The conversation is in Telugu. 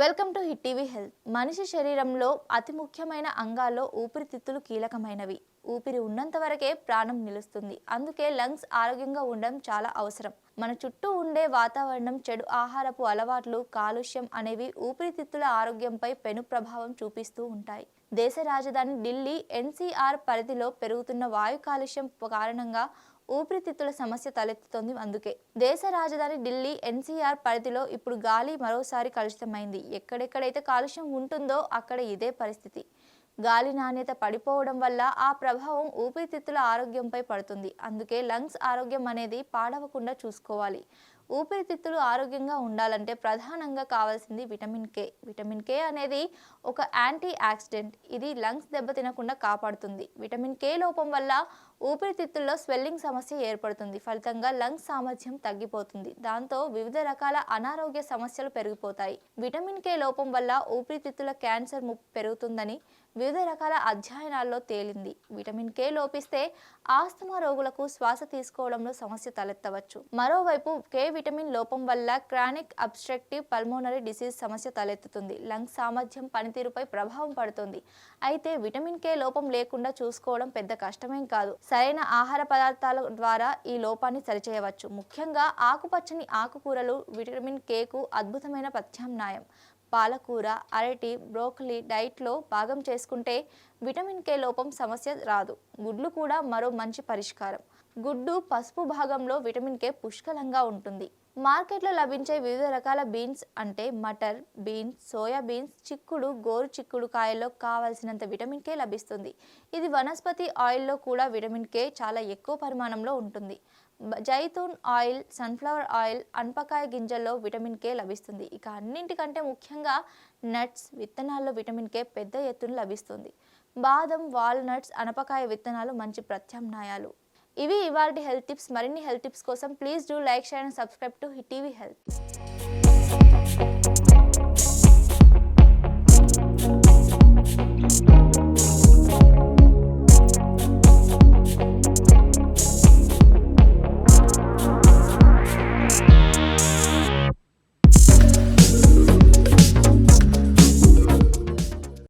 Welcome to hit TV health. మనిషి శరీరంలో అతి ముఖ్యమైన అంగాల్లో ఊపిరితిత్తులు కీలకమైనవి. ఊపిరి ఉన్నంత వరకే ప్రాణం నిలుస్తుంది. అందుకే లంగ్స్ ఆరోగ్యంగా ఉండడం చాలా అవసరం. మన చుట్టూ ఉండే వాతావరణం చెడు ఆహారపు అలవాట్లు కాలుష్యం అనేవి ఊపిరితిత్తుల ఆరోగ్యంపై పెను ప్రభావం చూపిస్తూ ఉంటాయి. దేశ రాజధాని ఢిల్లీ ఎన్సీఆర్ పరిధిలో పెరుగుతున్న వాయు కాలుష్యం కారణంగా ఊపిరితిత్తుల సమస్య తలెత్తుతోంది అందుకే. దేశ రాజధాని ఢిల్లీ ఎన్సీఆర్ పరిధిలో ఇప్పుడు గాలి మరోసారి కలుషితమైంది. ఎక్కడెక్కడైతే కాలుష్యం ఉంటుందో అక్కడ ఇదే పరిస్థితి. గాలి నాణ్యత పడిపోవడం వల్ల ఆ ప్రభావం ఊపిరితిత్తుల ఆరోగ్యంపై పడుతుంది. అందుకే లంగ్స్ ఆరోగ్యం అనేది పాడవకుండా చూసుకోవాలి. ఊపిరితిత్తులు ఆరోగ్యంగా ఉండాలంటే ప్రధానంగా కావాల్సింది విటమిన్ కే. విటమిన్ కే అనేది ఒక యాంటీ ఆక్సిడెంట్ ఇది లంగ్స్ దెబ్బతినకుండా కాపాడుతుంది. విటమిన్ కే లోపం వల్ల ఊపిరితిత్తుల్లో స్వెల్లింగ్ సమస్య ఏర్పడుతుంది. ఫలితంగా లంగ్స్ సామర్థ్యం తగ్గిపోతుంది. దాంతో వివిధ రకాల అనారోగ్య సమస్యలు పెరిగిపోతాయి. విటమిన్ కే లోపం వల్ల ఊపిరితిత్తుల క్యాన్సర్ ముప్పు పెరుగుతుందని వివిధ రకాల అధ్యయనాల్లో తేలింది. విటమిన్ కే లోపిస్తే ఆస్తమా రోగులకు శ్వాస తీసుకోవడంలో సమస్య తలెత్తవచ్చు. మరోవైపు కే విటమిన్ లోపం వల్ల క్రానిక్ అబ్స్ట్రక్టివ్ పల్మోనరీ డిసీజ్ సమస్య తలెత్తుతుంది. లంగ్స్ సామర్థ్యం పనితీరుపై ప్రభావం పడుతుంది. అయితే విటమిన్ కే లోపం లేకుండా చూసుకోవడం పెద్ద కష్టమేం కాదు. సరైన ఆహార పదార్థాల ద్వారా ఈ లోపాన్ని సరిచేయవచ్చు. ముఖ్యంగా ఆకుపచ్చని ఆకుకూరలు విటమిన్ కేకు అద్భుతమైన ప్రత్యామ్నాయం. పాలకూర అరటి బ్రోకలీ డైట్లో భాగం చేసుకుంటే విటమిన్ కే లోపం సమస్య రాదు. గుడ్లు కూడా మరో మంచి పరిష్కారం. గుడ్డు పసుపు భాగంలో విటమిన్ కే పుష్కలంగా ఉంటుంది. మార్కెట్లో లభించే వివిధ రకాల బీన్స్ అంటే మటర్ బీన్స్ సోయా బీన్స్ చిక్కుడు గోరు చిక్కుడు కాయల్లో కావలసినంత విటమిన్ కే లభిస్తుంది. ఇది వనస్పతి ఆయిల్లో కూడా విటమిన్ కే చాలా ఎక్కువ పరిమాణంలో ఉంటుంది. జైతూన్ ఆయిల్ సన్ఫ్లవర్ ఆయిల్ అనపకాయ గింజల్లో విటమిన్ కే లభిస్తుంది. ఇక అన్నింటికంటే ముఖ్యంగా నట్స్ విత్తనాల్లో విటమిన్ కే పెద్ద ఎత్తున లభిస్తుంది. బాదం వాల్నట్స్ అనపకాయ విత్తనాలు మంచి ప్రత్యామ్నాయాలు. ఇవి ఇవాళ హెల్త్ టిప్స్. మరిన్ని హెల్త్ టిప్స్ కోసం please do like share and subscribe to TV health.